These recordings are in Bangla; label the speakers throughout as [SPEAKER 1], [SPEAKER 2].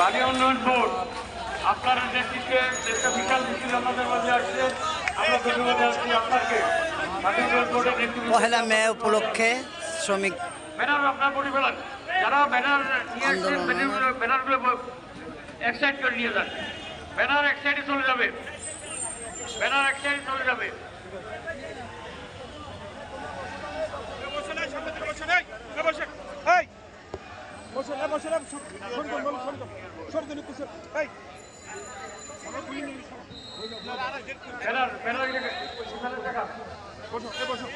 [SPEAKER 1] উন্নয়ন বোর্ড আপনার নেতৃত্বে একটা বিশাল মিছিল আমাদের মাঝে আসছে। আমরা ধন্যবাদ জানাচ্ছি আপনাকে।
[SPEAKER 2] পহেলা মে উপলক্ষে শ্রমিক
[SPEAKER 1] ব্যানার আপনার পড়ে ফেলান যারা ব্যানার নিয়ে আসছেন ব্যানারগুলো ব্যানারগুলো এক সাইড করে নিয়ে যান। ব্যানার এক সাইডে চলে যাবে। ব্যানার এক সাইডে চলে যাবে
[SPEAKER 3] বসে নাই সামনে থেকে বসে নাই এ বসে এই বসে না বসে না সর করুন বলো সর করুন সর দিন একটু সর এই।
[SPEAKER 1] ব্যানার ব্যানার সেখানে
[SPEAKER 3] বসো এ বসো।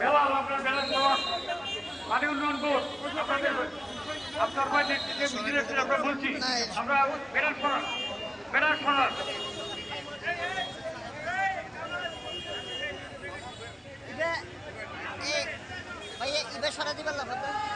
[SPEAKER 1] বেলাল আপনার ব্যানার দেওয়া। পানি উন্নয়ন বোর্ড আপনাদের আপনার ভাই নেতৃত্বে মিছিল এসেছে আমরা বলছি আমরা ব্যানার সরান ব্যানার সরান
[SPEAKER 4] ভাইয়া ইবে সারা দিবার লাভ হবে কেন দিন দেবে না